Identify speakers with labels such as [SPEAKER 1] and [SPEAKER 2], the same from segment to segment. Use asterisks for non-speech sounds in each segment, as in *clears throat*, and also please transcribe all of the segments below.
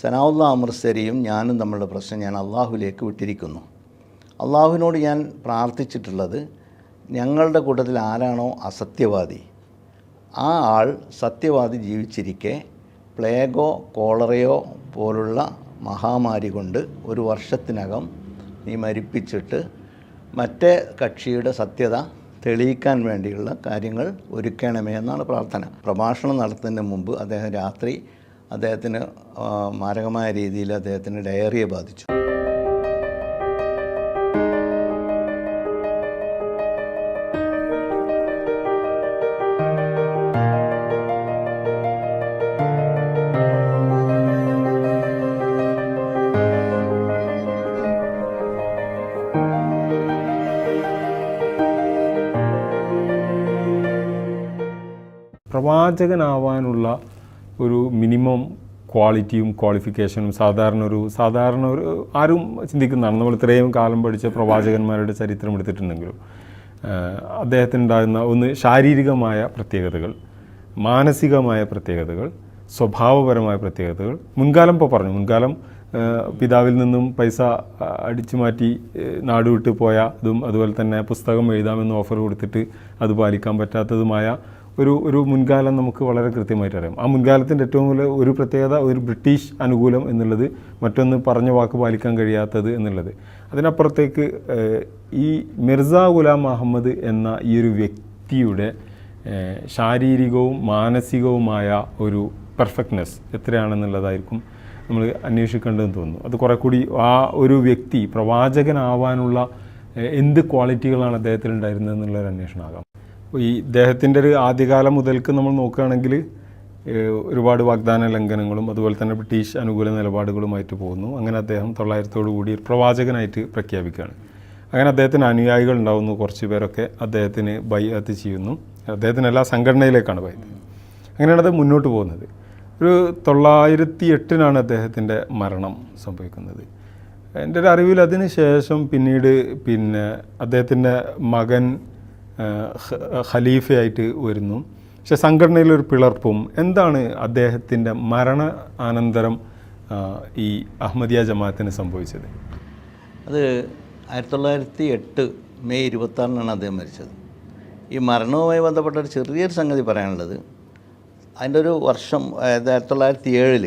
[SPEAKER 1] സനാവുല്ല അമൃത്സരിയും ഞാനും തമ്മിലുള്ള പ്രശ്നം ഞാൻ അള്ളാഹുലേക്ക് വിട്ടിരിക്കുന്നു. അള്ളാഹുവിനോട് ഞാൻ പ്രാർത്ഥിച്ചിട്ടുള്ളത് ഞങ്ങളുടെ കൂട്ടത്തിൽ ആരാണോ അസത്യവാദി ആ ആൾ സത്യവാദി ജീവിച്ചിരിക്കെ പ്ലേഗോ കോളറയോ പോലുള്ള മഹാമാരി കൊണ്ട് ഒരു വർഷത്തിനകം നീ മരിപ്പിച്ചിട്ട് മറ്റേ കക്ഷിയുടെ സത്യത തെളിയിക്കാൻ വേണ്ടിയുള്ള കാര്യങ്ങൾ ഒരുക്കണമേ എന്നാണ് പ്രാർത്ഥന. പ്രഭാഷണം നടത്തുന്നതിന് മുമ്പ് അദ്ദേഹം രാത്രി അദ്ദേഹത്തിന് മാരകമായ രീതിയിൽ അദ്ദേഹത്തിന് ഡയറിയെ ബാധിച്ചു.
[SPEAKER 2] പ്രവാചകനാവാനുള്ള ഒരു മിനിമം ക്വാളിറ്റിയും ക്വാളിഫിക്കേഷനും സാധാരണ ഒരു സാധാരണ ഒരു ആരും ചിന്തിക്കുന്നതാണ്. നമ്മൾ ഇത്രയും കാലം പഠിച്ച പ്രവാചകന്മാരുടെ ചരിത്രം എടുത്തിട്ടുണ്ടെങ്കിലും അദ്ദേഹത്തിനുണ്ടാകുന്ന ഒന്ന് ശാരീരികമായ പ്രത്യേകതകൾ മാനസികമായ പ്രത്യേകതകൾ സ്വഭാവപരമായ പ്രത്യേകതകൾ. മുൻകാലം ഇപ്പോൾ പറഞ്ഞു. മുൻകാലം പിതാവിൽ നിന്നും പൈസ അടിച്ചു മാറ്റി നാടുവിട്ട് നാട് വിട്ട് പോയ അതും അതുപോലെ തന്നെ പുസ്തകം എഴുതാമെന്ന് ഓഫർ കൊടുത്തിട്ട് അത് പാലിക്കാൻ പറ്റാത്തതുമായ ഒരു ഒരു മുൻകാലം നമുക്ക് വളരെ കൃത്യമായിട്ട് അറിയാം. ആ മുൻകാലത്തിന്റെ ഏറ്റവും വലിയ ഒരു പ്രത്യേകത ഒരു ബ്രിട്ടീഷ് അനുകൂലം എന്നുള്ളത് മറ്റൊന്ന് പറഞ്ഞ വാക്ക് പാലിക്കാൻ കഴിയാത്തത് എന്നുള്ളത്. അതിനപ്പുറത്തേക്ക് ഈ മിർസ ഗുലാം അഹമ്മദ് എന്ന ഈ ഒരു വ്യക്തിയുടെ ശാരീരികവും മാനസികവുമായ ഒരു പെർഫെക്റ്റ്നെസ് എത്രയാണെന്നുള്ളതായിരിക്കും നമ്മൾ അന്വേഷിക്കേണ്ടതെന്ന് തോന്നുന്നു. അത് കുറെ കൂടി ആ ഒരു വ്യക്തി പ്രവാചകനാവാനുള്ള എന്ത് ക്വാളിറ്റികളാണ് അദ്ദേഹത്തിൽ ഉണ്ടായിരുന്നത് എന്നുള്ളൊരു അന്വേഷണമാകാം. ഈ ഇദ്ദേഹത്തിന്റെ ഒരു ആദ്യകാലം മുതൽക്ക് നമ്മൾ നോക്കുകയാണെങ്കിൽ ഒരുപാട് വാഗ്ദാന ലംഘനങ്ങളും അതുപോലെ തന്നെ ബ്രിട്ടീഷ് അനുകൂല നിലപാടുകളുമായിട്ട് പോകുന്നു. അങ്ങനെ അദ്ദേഹം തൊള്ളായിരത്തോടു കൂടി പ്രവാചകനായിട്ട് പ്രഖ്യാപിക്കുകയാണ്. അങ്ങനെ അദ്ദേഹത്തിന് അനുയായികൾ ഉണ്ടാവുന്നു കുറച്ച് പേരൊക്കെ അദ്ദേഹത്തിന് ബൈഅത്ത് ചെയ്യുന്നു. അദ്ദേഹത്തിന് എല്ലാ സംഘടനയിലേക്കാണ് ബൈ അങ്ങനെയാണ് അത് മുന്നോട്ട് പോകുന്നത്. ഒരു തൊള്ളായിരത്തി എട്ടിനാണ് അദ്ദേഹത്തിന്റെ മരണം സംഭവിക്കുന്നത്. എന്റെ ഒരു അറിവിൽ അതിന് ശേഷം പിന്നീട് പിന്നെ അദ്ദേഹത്തിന്റെ മകൻ ഖലീഫയായിട്ട് വരുന്നു. പക്ഷെ സംഘടനയിലൊരു പിളർപ്പും എന്താണ് അദ്ദേഹത്തിന്റെ മരണ അനന്തരം ഈ അഹമ്മദിയ ജമാഅത്തിന് സംഭവിച്ചത്?
[SPEAKER 1] അത് ആയിരത്തി തൊള്ളായിരത്തി എട്ട് മെയ് ഇരുപത്താറിനാണ് അദ്ദേഹം മരിച്ചത്. ഈ മരണവുമായി ബന്ധപ്പെട്ട ഒരു ചെറിയൊരു സംഗതി പറയാനുള്ളത്. അതിന്റെ ഒരു വർഷം ആയിരത്തി തൊള്ളായിരത്തി ഏഴിൽ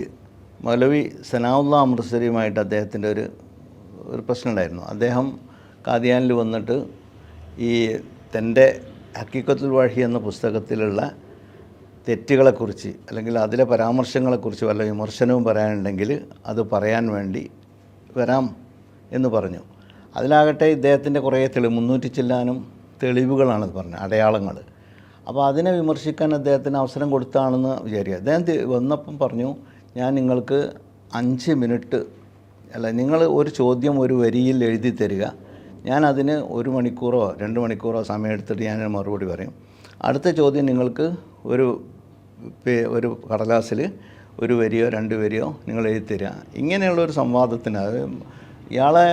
[SPEAKER 1] മൗലവി സനാവുല്ല അമൃത്സരിയുമായിട്ട് അദ്ദേഹത്തിന്റെ ഒരു ഒരു പ്രശ്നമുണ്ടായിരുന്നു. അദ്ദേഹം കാദിയാനിൽ വന്നിട്ട് ഈ തന്റെ ഹക്കീക്കത്തുൽ വഴി എന്ന പുസ്തകത്തിലുള്ള തെറ്റുകളെക്കുറിച്ച് അല്ലെങ്കിൽ അതിലെ പരാമർശങ്ങളെക്കുറിച്ച് വല്ല വിമർശനവും പറയാനുണ്ടെങ്കിൽ അത് പറയാൻ വേണ്ടി വരാം എന്ന് പറഞ്ഞു. അതിലാകട്ടെ ഇദ്ദേഹത്തിന്റെ കുറേ തെളിവ് മുന്നൂറ്റി ചെല്ലാനും തെളിവുകളാണ് പറഞ്ഞത് അടയാളങ്ങൾ. അപ്പോൾ അതിനെ വിമർശിക്കാൻ അദ്ദേഹത്തിന് അവസരം കൊടുത്താണെന്ന് വിചാരിക്കുക. അദ്ദേഹം വന്നപ്പം പറഞ്ഞു ഞാൻ നിങ്ങൾക്ക് അഞ്ച് മിനിറ്റ് അല്ല നിങ്ങൾ ഒരു ചോദ്യം ഒരു വരിയിൽ എഴുതി തരിക. ഞാൻ അതിന് ഒരു മണിക്കൂറോ രണ്ട് മണിക്കൂറോ സമയം എടുത്തിട്ട് ഞാൻ മറുപടി പറയും. അടുത്ത ചോദ്യം നിങ്ങൾക്ക് ഒരു ഒരു കടലാസിൽ ഒരു വരിയോ രണ്ട് വരിയോ നിങ്ങൾ എഴുതി തരിക. ഇങ്ങനെയുള്ള ഒരു സംവാദത്തിന് അത് ഇയാളെ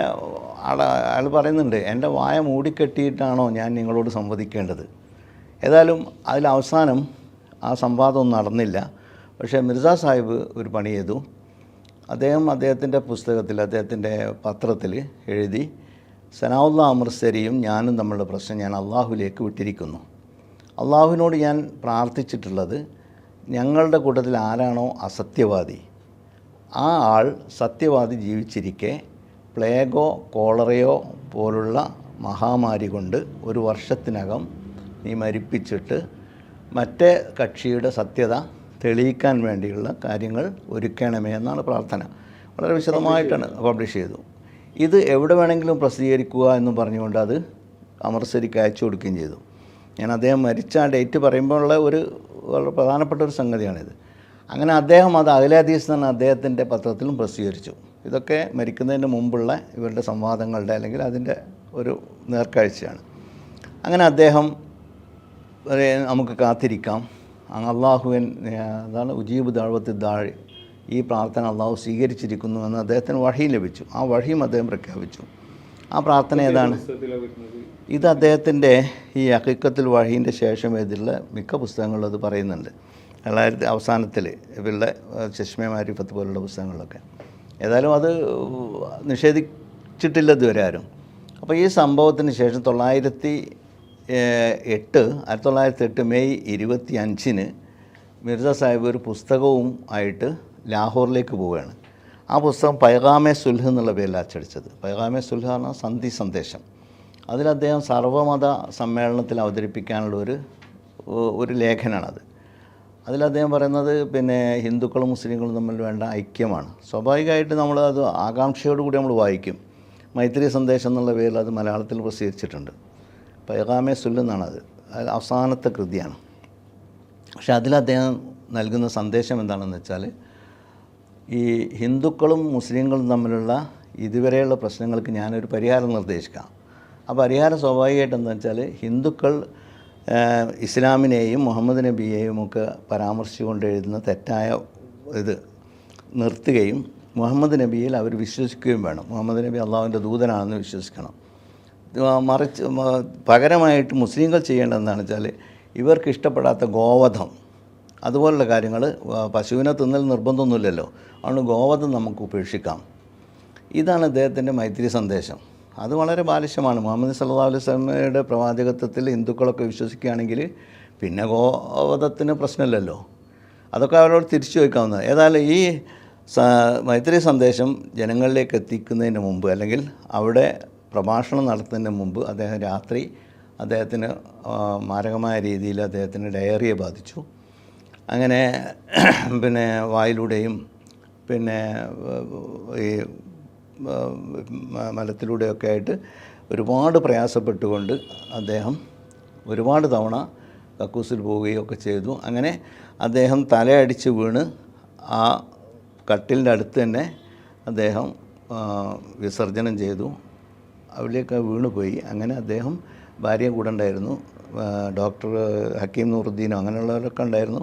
[SPEAKER 1] അയാൾ പറയുന്നുണ്ട് എന്റെ വായ മൂടിക്കെട്ടിയിട്ടാണോ ഞാൻ നിങ്ങളോട് സംവദിക്കേണ്ടത്? ഏതായാലും അതിൽ അവസാനം ആ സംവാദം നടന്നില്ല. പക്ഷേ മിർസ സാഹിബ് ഒരു പണി ചെയ്തു. അദ്ദേഹം അദ്ദേഹത്തിന്റെ പുസ്തകത്തിൽ അദ്ദേഹത്തിന്റെ പത്രത്തിൽ എഴുതി സനാവുല്ല അമൃത്സരിയും ഞാനും തമ്മിലുള്ള പ്രശ്നം ഞാൻ അള്ളാഹുലേക്ക് വിട്ടിരിക്കുന്നു. അള്ളാഹുവിനോട് ഞാൻ പ്രാർത്ഥിച്ചിട്ടുള്ളത് ഞങ്ങളുടെ കൂട്ടത്തിൽ ആരാണോ അസത്യവാദി ആ ആൾ സത്യവാദി ജീവിച്ചിരിക്കെ പ്ലേഗോ കോളറയോ പോലുള്ള മഹാമാരി കൊണ്ട് ഒരു വർഷത്തിനകം നീ മരിപ്പിച്ചിട്ട് മറ്റേ കക്ഷിയുടെ സത്യത തെളിയിക്കാൻ വേണ്ടിയുള്ള കാര്യങ്ങൾ ഒരുക്കണമേ എന്നാണ് പ്രാർത്ഥന. വളരെ വിശദമായിട്ടാണ് പബ്ലിഷ് ചെയ്തു. ഇത് എവിടെ വേണമെങ്കിലും പ്രസിദ്ധീകരിക്കുക എന്ന് പറഞ്ഞുകൊണ്ട് അത് അമൃത്സരിക്ക് അയച്ചു കൊടുക്കുകയും ചെയ്തു. ഞാൻ അദ്ദേഹം മരിച്ച ആ ഡേറ്റ് പറയുമ്പോഴുള്ള ഒരു വളരെ പ്രധാനപ്പെട്ട ഒരു സംഗതിയാണിത്. അങ്ങനെ അദ്ദേഹം അത് അഖില ഹദീസ് തന്നെ അദ്ദേഹത്തിന്റെ പത്രത്തിലും പ്രസിദ്ധീകരിച്ചു. ഇതൊക്കെ മരിക്കുന്നതിന് മുമ്പുള്ള ഇവരുടെ സംവാദങ്ങളുടെ അല്ലെങ്കിൽ അതിന്റെ ഒരു നേർക്കാഴ്ചയാണ്. അങ്ങനെ അദ്ദേഹം നമുക്ക് കാത്തിരിക്കാം. അള്ളാഹുവിൻ അതാണ് ഉജീബ് ദാഴ്വത്തി ദാഴ് ഈ പ്രാർത്ഥന അള്ളാഹു സ്വീകരിച്ചിരിക്കുന്നു എന്ന് അദ്ദേഹത്തിന് വഴി ലഭിച്ചു. ആ വഴിയും അദ്ദേഹം പ്രഖ്യാപിച്ചു. ആ പ്രാർത്ഥന ഏതാണ്? ഇത് അദ്ദേഹത്തിന്റെ ഈ അക്കിക്കത്തിൽ വഴീന്റെ ശേഷം എഴുതിയുള്ള മിക്ക പുസ്തകങ്ങളിലും അത് പറയുന്നുണ്ട്. തൊള്ളായിരത്തി അവസാനത്തിൽ ഇവരുടെ ചഷ്മ മാരിഫത്ത് പോലുള്ള പുസ്തകങ്ങളിലൊക്കെ. ഏതായാലും അത് നിഷേധിച്ചിട്ടില്ല ഇതുവരെ ആരും. അപ്പോൾ ഈ സംഭവത്തിന് ശേഷം തൊള്ളായിരത്തി എട്ട് ആയിരത്തി തൊള്ളായിരത്തി എട്ട് മെയ് ഇരുപത്തി അഞ്ചിന് മിർസ സാഹിബ് ഒരു പുസ്തകവും ആയിട്ട് ലാഹോറിലേക്ക് പോവുകയാണ്. ആ പുസ്തകം പൈഗാമെ സുൽഹ് എന്നുള്ള പേരിൽ അച്ചടിച്ചത്. പൈഗാമെ സുൽഹ എന്ന സന്ധി സന്ദേശം. അതിൽ അദ്ദേഹം സർവമത സമ്മേളനത്തിൽ അവതരിപ്പിക്കാനുള്ള ഒരു ഒരു ലേഖനാണത് അതിൽ അദ്ദേഹം പറയുന്നത് പിന്നെ ഹിന്ദുക്കളും മുസ്ലിങ്ങളും തമ്മിൽ വേണ്ട ഐക്യമാണ്. സ്വാഭാവികമായിട്ട് നമ്മൾ അത് ആകാംക്ഷയോട് കൂടി നമ്മൾ വായിക്കും. മൈത്രി സന്ദേശം എന്നുള്ള പേരിൽ അത് മലയാളത്തിൽ പ്രസിദ്ധീകരിച്ചിട്ടുണ്ട്. പൈഗാമെ സുല്ലെന്നാണ് അത് അത് അവസാനത്തെ കൃതിയാണ്. പക്ഷേ അതിൽ അദ്ദേഹം നൽകുന്ന സന്ദേശം എന്താണെന്ന് വെച്ചാൽ ഈ ഹിന്ദുക്കളും മുസ്ലിങ്ങളും തമ്മിലുള്ള ഇതുവരെയുള്ള പ്രശ്നങ്ങൾക്ക് ഞാനൊരു പരിഹാരം നിർദ്ദേശിക്കാം. ആ പരിഹാരം സ്വാഭാവികമായിട്ട് എന്താ വെച്ചാൽ ഹിന്ദുക്കൾ ഇസ്ലാമിനെയും മുഹമ്മദ് നബിയെയും ഒക്കെ പരാമർശിച്ചുകൊണ്ട് എഴുതുന്ന തെറ്റായ ഇത് നിർത്തുകയും മുഹമ്മദ് നബിയിൽ അവർ വിശ്വസിക്കുകയും വേണം. മുഹമ്മദ് നബി അള്ളാഹുവിന്റെ ദൂതനാണെന്ന് വിശ്വസിക്കണം. മറിച്ച് പകരമായിട്ട് മുസ്ലിങ്ങൾ ചെയ്യേണ്ടത് എന്താണെന്ന് വെച്ചാൽ ഇവർക്ക് ഇഷ്ടപ്പെടാത്ത ഗോവധം അതുപോലുള്ള കാര്യങ്ങൾ പശുവിനെ തിന്നൽ നിർബന്ധമൊന്നുമില്ലല്ലോ. അതുകൊണ്ട് ഗോവധം നമുക്ക് ഉപേക്ഷിക്കാം. ഇതാണ് അദ്ദേഹത്തിന്റെ മൈത്രി സന്ദേശം. അത് വളരെ ബാലിശ്യമാണ് മുഹമ്മദ് സല്ലാ അലൈഹി സ്വലമയുടെ പ്രവാചകത്വത്തിൽ ഹിന്ദുക്കളൊക്കെ വിശ്വസിക്കുകയാണെങ്കിൽ പിന്നെ ഗോവധത്തിന് പ്രശ്നമില്ലല്ലോ. അതൊക്കെ അവരോട് തിരിച്ചു ചോദിക്കാവുന്നത് ഏതായാലും ഈ മൈത്രി സന്ദേശം ജനങ്ങളിലേക്ക് എത്തിക്കുന്നതിന് മുമ്പ് അല്ലെങ്കിൽ അവിടെ പ്രഭാഷണം നടത്തുന്നതിന് മുമ്പ് അദ്ദേഹം രാത്രി അദ്ദേഹത്തിന് മാരകമായ രീതിയിൽ അദ്ദേഹത്തിന് ഡയറിയെ ബാധിച്ചു. അങ്ങനെ *clears throat* പിന്നെ വായിലൂടെയും പിന്നെ ഈ മലത്തിലൂടെയൊക്കെ ആയിട്ട് ഒരുപാട് പ്രയാസപ്പെട്ടുകൊണ്ട് അദ്ദേഹം ഒരുപാട് തവണ കക്കൂസിൽ പോവുകയും ഒക്കെ ചെയ്തു. അങ്ങനെ അദ്ദേഹം തലയടിച്ച് വീണ് ആ കട്ടിലിന്റെ അടുത്ത് തന്നെ അദ്ദേഹം വിസർജനം ചെയ്തു. അവിടെയൊക്കെ വീണുപോയി അങ്ങനെ അദ്ദേഹം ഭാര്യ കൂടെ ഉണ്ടായിരുന്നു. ഡോക്ടർ ഹക്കീം നൂറുദ്ദീനോ അങ്ങനെയുള്ളവരൊക്കെ ഉണ്ടായിരുന്നു.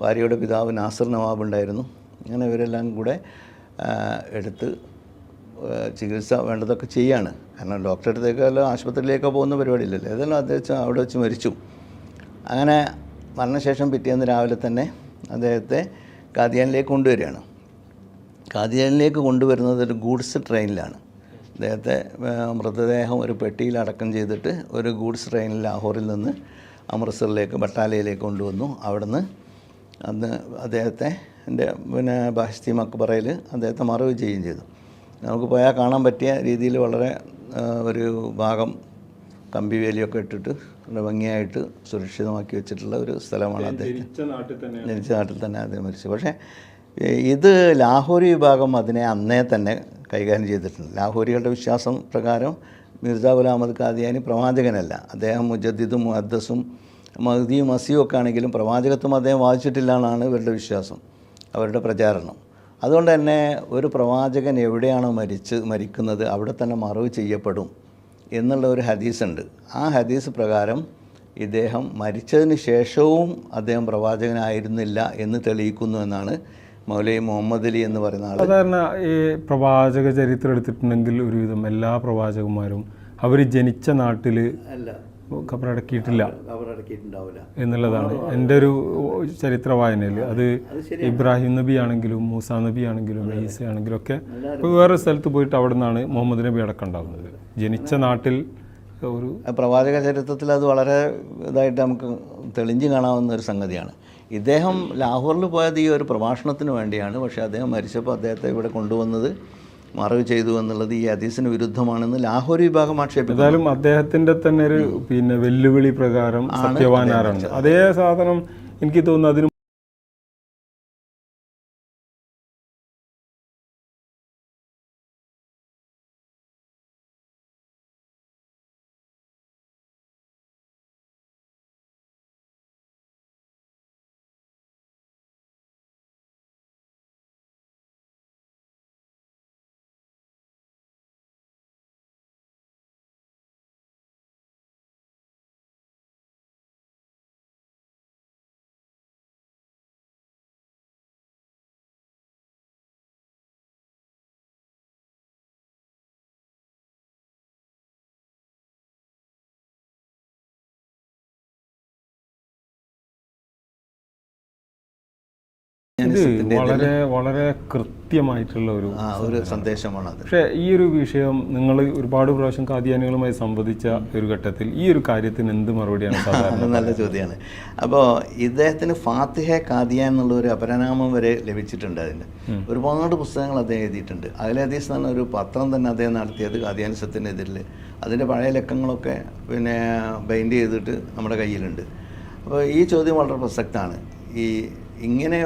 [SPEAKER 1] ഭാര്യയുടെ പിതാവ് നാസർ നവാബ് ഉണ്ടായിരുന്നു. അങ്ങനെ ഇവരെല്ലാം കൂടെ എടുത്ത് ചികിത്സ വേണ്ടതൊക്കെ ചെയ്യാണ്. കാരണം ഡോക്ടറെ അടുത്തേക്കോ അല്ല ആശുപത്രിയിലേക്കോ പോകുന്ന പരിപാടിയില്ലല്ലോ. ഏതായാലും അദ്ദേഹം അവിടെ വെച്ച് മരിച്ചു. അങ്ങനെ മരണശേഷം പിറ്റേന്ന് രാവിലെ തന്നെ അദ്ദേഹത്തെ കാദിയാനിലേക്ക് കൊണ്ടുവരികയാണ്. കാദിയാനിലേക്ക് കൊണ്ടുവരുന്നത് ഒരു ഗൂഡ്സ് ട്രെയിനിലാണ്. അദ്ദേഹത്തെ മൃതദേഹം ഒരു പെട്ടിയിൽ അടക്കം ചെയ്തിട്ട് ഒരു ഗൂഡ്സ് ട്രെയിനിൽ ലാഹോറിൽ നിന്ന് അമൃത്സറിലേക്ക് ബട്ടാലയിലേക്ക് കൊണ്ടുവന്നു. അവിടുന്ന് അന്ന് അദ്ദേഹത്തെ എന്റെ പിന്നെ ബാഷ്തി മക്ബറയിൽ അദ്ദേഹത്തെ മറവ് ചെയ്യുകയും ചെയ്തു. നമുക്ക് പോയാൽ കാണാൻ പറ്റിയ രീതിയിൽ വളരെ ഒരു ഭാഗം കമ്പി വേലിയൊക്കെ ഇട്ടിട്ട് വളരെ ഭംഗിയായിട്ട് സുരക്ഷിതമാക്കി വെച്ചിട്ടുള്ള ഒരു സ്ഥലമാണ് അദ്ദേഹം ജനിച്ച നാട്ടിൽ തന്നെ അദ്ദേഹം മരിച്ചു. പക്ഷേ ഇത് ലാഹോരി വിഭാഗം അതിനെ അന്നേ തന്നെ കൈകാര്യം ചെയ്തിട്ടുണ്ട്. ലാഹോരികളുടെ വിശ്വാസം പ്രകാരം മിർജാ ഗുലാം അഹമ്മദ് ഖാദിയാനി പ്രവാചകനല്ല. അദ്ദേഹം മുജദ്ദിദും മുഹദ്ദസും മഹദിയും മസിയും ഒക്കെ ആണെങ്കിലും പ്രവാചകത്വം അദ്ദേഹം വായിച്ചിട്ടില്ല എന്നാണ് ഇവരുടെ വിശ്വാസം അവരുടെ പ്രചാരണം. അതുകൊണ്ട് തന്നെ ഒരു പ്രവാചകൻ എവിടെയാണോ മരിച്ച് മരിക്കുന്നത് അവിടെ തന്നെ മറവ് ചെയ്യപ്പെടും എന്നുള്ള ഒരു ഹദീസുണ്ട് ആ ഹദീസ് പ്രകാരം ഇദ്ദേഹം മരിച്ചതിന് ശേഷവും അദ്ദേഹം പ്രവാചകനായിരുന്നില്ല എന്ന് തെളിയിക്കുന്നു എന്നാണ് മൗലൈ മുഹമ്മദ് അലി എന്ന് പറയുന്ന ആൾ
[SPEAKER 2] സാധാരണ ഈ പ്രവാചക ചരിത്രം എടുത്തിട്ടുണ്ടെങ്കിൽ ഒരുവിധം എല്ലാ പ്രവാചകന്മാരും അവർ ജനിച്ച നാട്ടിൽ
[SPEAKER 1] അല്ല.
[SPEAKER 2] ഖബറടക്കിയിട്ടില്ല
[SPEAKER 1] കബറടക്കിയിട്ടുണ്ടാവില്ല.
[SPEAKER 2] എന്നുള്ളതാണ് എന്റെ ഒരു ചരിത്ര വായനയിൽ അത് ഇബ്രാഹിം നബി ആണെങ്കിലും മൂസ നബി ആണെങ്കിലും ഈസ ആണെങ്കിലും ഒക്കെ ഇപ്പോൾ വേറെ സ്ഥലത്ത് പോയിട്ട് അവിടെ നിന്നാണ് മുഹമ്മദ് നബി അടക്കം ഉണ്ടാകുന്നത് ജനിച്ച നാട്ടിൽ ഒരു
[SPEAKER 1] പ്രവാചക ചരിത്രത്തിൽ അത് വളരെ ഇതായിട്ട് നമുക്ക് തെളിഞ്ഞു കാണാവുന്ന ഒരു സംഗതിയാണ്. ഇദ്ദേഹം ലാഹോറിൽ പോയത് ഈ ഒരു പ്രഭാഷണത്തിന് വേണ്ടിയാണ്. പക്ഷേ അദ്ദേഹം മരിച്ചപ്പോൾ അദ്ദേഹത്തെ ഇവിടെ കൊണ്ടുവന്നത് മറവ് ചെയ്തു എന്നുള്ളത് ഈ ഹദീസിന് വിരുദ്ധമാണെന്ന് ലാഹോർ വിഭാഗം ആക്ഷേപിക്കുന്നു.
[SPEAKER 2] ഏതായാലും അദ്ദേഹത്തിന്റെ തന്നെ ഒരു പിന്നെ വെല്ലുവിളി പ്രകാരം അതേ സാധനം എനിക്ക് തോന്നുന്നു അതിന് വളരെ വളരെ കൃത്യമായിട്ടുള്ള ഒരു
[SPEAKER 1] ഒരു സന്ദേശമാണ്
[SPEAKER 2] പക്ഷേ ഈ ഒരു വിഷയം നിങ്ങൾ ഒരുപാട് പ്രാവശ്യം കാദ്യാനികളുമായി സംവദിച്ച ഒരു ഘട്ടത്തിൽ ഈ ഒരു കാര്യത്തിന് എന്ത് മറുപടിയാണ് *laughs* സാധാരണ
[SPEAKER 1] നല്ല ചോദ്യമാണ് അപ്പോൾ ഇദ്ദേഹത്തിന് ഫാത്തിഹ കാദിയാൻ എന്നുള്ള ഒരു അപരനാമം വരെ ലഭിച്ചിട്ടുണ്ട് അതിന്റെ ഒരുപാട് പുസ്തകങ്ങൾ അദ്ദേഹം എഴുതിയിട്ടുണ്ട്. അതിലെ ഹദീസ് തന്നെ ഒരു പത്രം തന്നെ അദ്ദേഹം നടത്തിയത് കാദ്യാനിസത്തിനെതിരിൽ അതിന്റെ പഴയ ലക്കങ്ങളൊക്കെ പിന്നെ ബൈൻഡ് ചെയ്തിട്ട് നമ്മുടെ കയ്യിലുണ്ട്. അപ്പോൾ ഈ ചോദ്യം വളരെ പ്രസക്തമാണ് ഈ ഇങ്ങനെ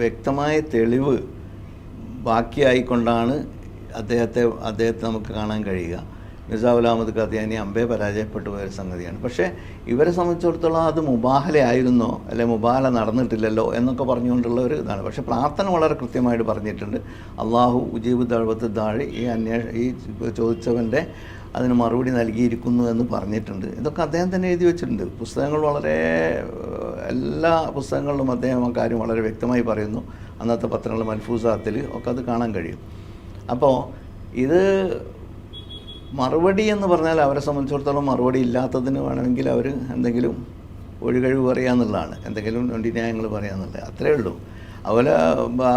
[SPEAKER 1] വ്യക്തമായ തെളിവ് ബാക്കിയായിക്കൊണ്ടാണ് അദ്ദേഹത്തെ അദ്ദേഹത്തെ നമുക്ക് കാണാൻ കഴിയുക. മിർസാ അഹമ്മദ് ഖാദിയാനി അമ്പേ പരാജയപ്പെട്ടു പോയ ഒരു സംഗതിയാണ്. പക്ഷേ ഇവരെ സംബന്ധിച്ചിടത്തോളം അത് മുബാഹലയായിരുന്നോ അല്ലെ മുബാഹല നടന്നിട്ടില്ലല്ലോ എന്നൊക്കെ പറഞ്ഞുകൊണ്ടുള്ള ഒരു ഇതാണ്. പക്ഷേ പ്രാർത്ഥന വളരെ കൃത്യമായിട്ട് പറഞ്ഞിട്ടുണ്ട്. അള്ളാഹു ഉജീബ് ദഴവത്ത് താഴെ ഈ അന്വേഷ ഈ ചോദിച്ചവന്റെ അതിന് മറുപടി നൽകിയിരിക്കുന്നു എന്ന് പറഞ്ഞിട്ടുണ്ട്. ഇതൊക്കെ അദ്ദേഹം തന്നെ എഴുതി വെച്ചിട്ടുണ്ട്. പുസ്തകങ്ങൾ വളരെ എല്ലാ പുസ്തകങ്ങളിലും അദ്ദേഹം ആ കാര്യം വളരെ വ്യക്തമായി പറയുന്നു. അന്നത്തെ പത്രങ്ങൾ മൽഫൂസാത്തിൽ ഒക്കെ അത് കാണാൻ കഴിയും. അപ്പോൾ ഇത് മറുപടി എന്ന് പറഞ്ഞാൽ അവരെ സംബന്ധിച്ചിടത്തോളം മറുപടി ഇല്ലാത്തതിന് വേണമെങ്കിൽ അവർ എന്തെങ്കിലും ഒഴികഴിവ് പറയാന്നുള്ളതാണ് എന്തെങ്കിലും ന്യായങ്ങൾ പറയാന്നുള്ളത് അത്രേ ഉള്ളൂ. അതുപോലെ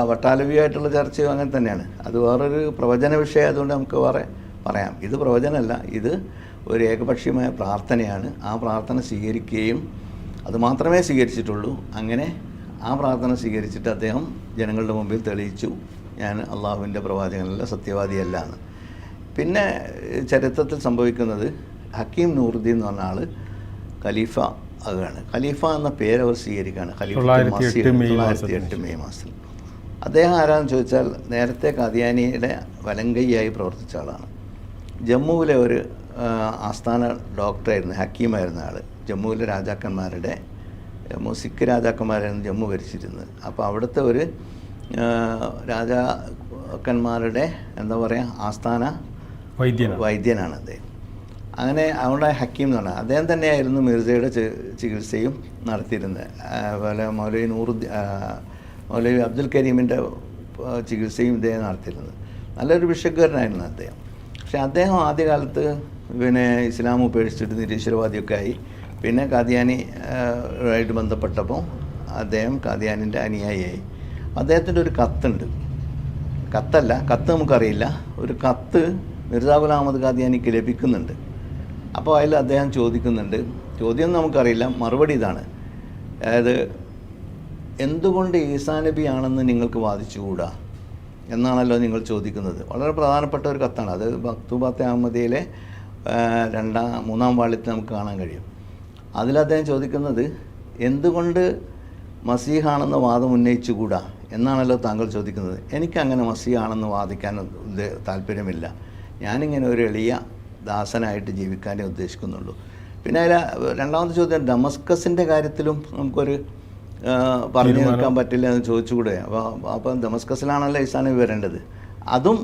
[SPEAKER 1] വട്ടാലവിയായിട്ടുള്ള ചർച്ചയും അങ്ങനെ തന്നെയാണ്. അത് വേറൊരു പ്രവചന വിഷയം ആയതുകൊണ്ട് നമുക്ക് വേറെ പറയാം. ഇത് പ്രവചനമല്ല. ഇത് ഒരു ഏകപക്ഷീയമായ പ്രാർത്ഥനയാണ്. ആ പ്രാർത്ഥന സ്വീകരിക്കുകയും അത് മാത്രമേ സ്വീകരിച്ചിട്ടുള്ളൂ. അങ്ങനെ ആ പ്രാർത്ഥന സ്വീകരിച്ചിട്ട് അദ്ദേഹം ജനങ്ങളുടെ മുമ്പിൽ തെളിയിച്ചു. ഞാൻ അള്ളാഹുവിന്റെ പ്രവാചകനല്ല സത്യവാദിയല്ല എന്ന് പിന്നെ ചരിത്രത്തിൽ സംഭവിക്കുന്നത് ഹക്കീം നൂറുദ്ദീൻ എന്ന് പറഞ്ഞ ആൾ ഖലീഫ ആകുകയാണ്. ഖലീഫ എന്ന പേര് അവർ സ്വീകരിക്കുകയാണ്. ഖലീഫ
[SPEAKER 2] തൊള്ളായിരത്തി എട്ട് മെയ്
[SPEAKER 1] തൊള്ളായിരത്തി എട്ട് മെയ് മാസത്തിൽ. അദ്ദേഹം ആരാന്ന് ചോദിച്ചാൽ നേരത്തെ കാതിയാനിയുടെ വലങ്കയ്യായി പ്രവർത്തിച്ച ആളാണ്. ജമ്മുവിലെ ഒരു ആസ്ഥാന ഡോക്ടറായിരുന്നു ഹക്കീമായിരുന്ന ആൾ ജമ്മുവിലെ രാജാക്കന്മാരുടെ ജമ്മു സിഖ് രാജാക്കന്മാരായിരുന്നു ജമ്മു ഭരിച്ചിരുന്നത്. അപ്പോൾ അവിടുത്തെ ഒരു രാജാക്കന്മാരുടെ എന്താ പറയുക ആസ്ഥാന
[SPEAKER 2] വൈദ്യൻ
[SPEAKER 1] വൈദ്യനാണ് അദ്ദേഹം. അങ്ങനെ അതുകൊണ്ട് ഹക്കീം എന്ന് പറഞ്ഞാൽ അദ്ദേഹം തന്നെയായിരുന്നു മിർസയുടെ ചികിത്സയും നടത്തിയിരുന്നത്. അതുപോലെ മൗലവി നൂറുദ്ദീൻ മൗലവി അബ്ദുൽ കരീമിന്റെ ചികിത്സയും ഇദ്ദേഹം നടത്തിയിരുന്നത്. നല്ലൊരു വിഷക്കാരനായിരുന്നു അദ്ദേഹം. പക്ഷേ അദ്ദേഹം ആദ്യകാലത്ത് പിന്നെ ഇസ്ലാം ഉപേക്ഷിച്ചിട്ട് നിരീശ്വരവാദിയൊക്കെ ആയി. പിന്നെ കാദിയാനി ആയിട്ട് ബന്ധപ്പെട്ടപ്പോൾ അദ്ദേഹം കാദിയാനിന്റെ അനുയായിയായി അദ്ദേഹത്തിന്റെ ഒരു കത്തുണ്ട്. കത്തല്ല കത്ത് നമുക്കറിയില്ല. ഒരു കത്ത് മിർസാ ഗുലാം അഹമ്മദ് ഖാദിയാനിക്ക് ലഭിക്കുന്നുണ്ട്. അപ്പോൾ അതിൽ അദ്ദേഹം ചോദിക്കുന്നുണ്ട്. ചോദ്യം നമുക്കറിയില്ല. മറുപടി ഇതാണ്. അതായത് എന്തുകൊണ്ട് ഈസാ നബി ആണെന്ന് നിങ്ങൾക്ക് വാദിച്ചുകൂടാ? എന്നാണല്ലോ നിങ്ങൾ ചോദിക്കുന്നത്. വളരെ പ്രധാനപ്പെട്ട ഒരു കത്താണ്. അത് മക്തൂബാത്തെ അഹമ്മദിയിലെ രണ്ടാം മൂന്നാം വാള്യത്തിൽ നമുക്ക് കാണാൻ കഴിയും. അതിൽ അദ്ദേഹം ചോദിക്കുന്നത് എന്തുകൊണ്ട് മസീഹാണെന്ന് വാദം ഉന്നയിച്ചുകൂടാ? എന്നാണല്ലോ താങ്കൾ ചോദിക്കുന്നത്. എനിക്കങ്ങനെ മസീഹാണെന്ന് വാദിക്കാൻ താല്പര്യമില്ല. ഞാനിങ്ങനെ ഒരു എളിയ ദാസനായിട്ട് ജീവിക്കാനേ ഉദ്ദേശിക്കുന്നുള്ളൂ. പിന്നെ അതിൽ രണ്ടാമത്തെ ചോദ്യം ഡമസ്കസിന്റെ കാര്യത്തിലും നമുക്കൊരു പറഞ്ഞു നിൽക്കാൻ പറ്റില്ല എന്ന് ചോദിച്ചുകൂടെ? അപ്പോൾ അപ്പം ദമസ്കസിലാണല്ലോ ഈസാനബി വരേണ്ടത് അതും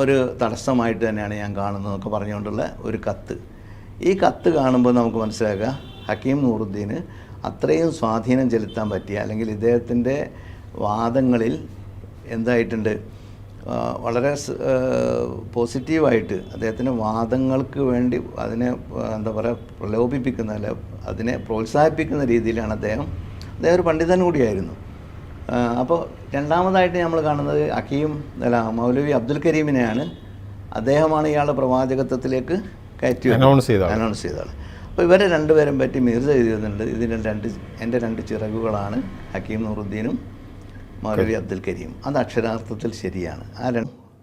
[SPEAKER 1] ഒരു തടസ്സമായിട്ട് തന്നെയാണ് ഞാൻ കാണുന്നത് കാണുന്നതെന്നൊക്കെ പറഞ്ഞുകൊണ്ടുള്ള ഒരു കത്ത്. ഈ കത്ത് കാണുമ്പോൾ നമുക്ക് മനസ്സിലാക്കുക ഹക്കീം നൂറുദ്ദീന് അത്രയും സ്വാധീനം ചെലുത്താൻ പറ്റിയ അല്ലെങ്കിൽ ഇദ്ദേഹത്തിന്റെ വാദങ്ങളിൽ എന്തായിട്ടുണ്ട്? വളരെ പോസിറ്റീവായിട്ട് അദ്ദേഹത്തിന്റെ വാദങ്ങൾക്ക് വേണ്ടി അതിനെ എന്താ പറയുക പ്രലോഭിപ്പിക്കുന്ന അല്ല അതിനെ പ്രോത്സാഹിപ്പിക്കുന്ന രീതിയിലാണ് അദ്ദേഹം അദ്ദേഹം ഒരു പണ്ഡിതൻ കൂടിയായിരുന്നു. അപ്പോൾ രണ്ടാമതായിട്ട് നമ്മൾ കാണുന്നത് അക്കീം അല്ല മൗലവി അബ്ദുൽ കരീമിനെയാണ്. അദ്ദേഹമാണ് ഇയാളുടെ പ്രവാചകത്വത്തിലേക്ക് കയറ്റി
[SPEAKER 2] അനൗൺസ് ചെയ്ത
[SPEAKER 1] അനൗൺസ് ചെയ്ത ആൾ അപ്പോൾ ഇവരെ രണ്ടുപേരും പറ്റി മിർസ എഴുതിയിട്ടുണ്ട് ഇതിന്റെ രണ്ട് എന്റെ രണ്ട് ചിറകുകളാണ് ഹക്കീം നൂറുദ്ദീനും മൗലവി അബ്ദുൽ കരീം. അത് അക്ഷരാർത്ഥത്തിൽ ശരിയാണ്. ആ രണ്ട്